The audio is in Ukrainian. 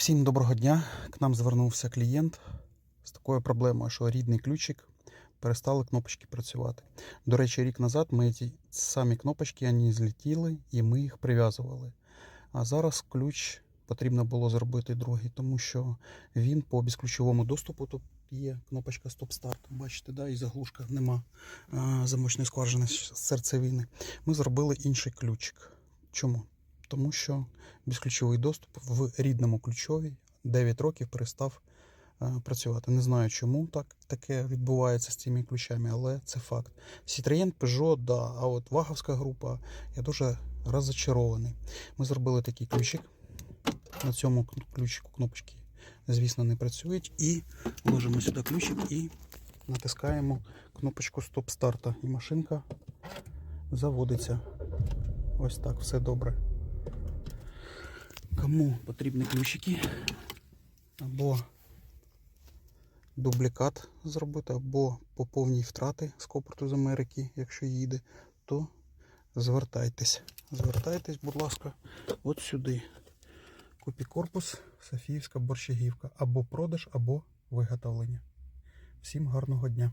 Всім доброго дня. К нам звернувся клієнт з такою проблемою, що рідний ключик перестали кнопочки працювати. До речі, рік назад ми ці самі кнопочки вони злетіли і ми їх прив'язували. А зараз ключ потрібно було зробити другий, тому що він по безключовому доступу тут є кнопочка стоп-старт. Бачите, да, і заглушка нема замочної скважини серцевини. Ми зробили інший ключик. Чому? Тому що безключовий доступ в рідному ключові 9 років перестав е, працювати. Не знаю, чому так таке відбувається з цими ключами, але це факт. Citroën, Peugeot, да, а от ваговська група, я дуже розочарований. Ми зробили такий ключик. На цьому ключику кнопочки, звісно, не працюють. І ложимо сюди ключик і натискаємо кнопочку стоп-старта. І машинка заводиться. Ось так, все добре. Кому потрібні ключики, або дублікат зробити, або по повній втрати з копорту з Америки, якщо їде, то звертайтесь. Звертайтесь, будь ласка, от сюди. Копікорпус, Софіївська борщагівка. Або продаж, або виготовлення. Всім гарного дня!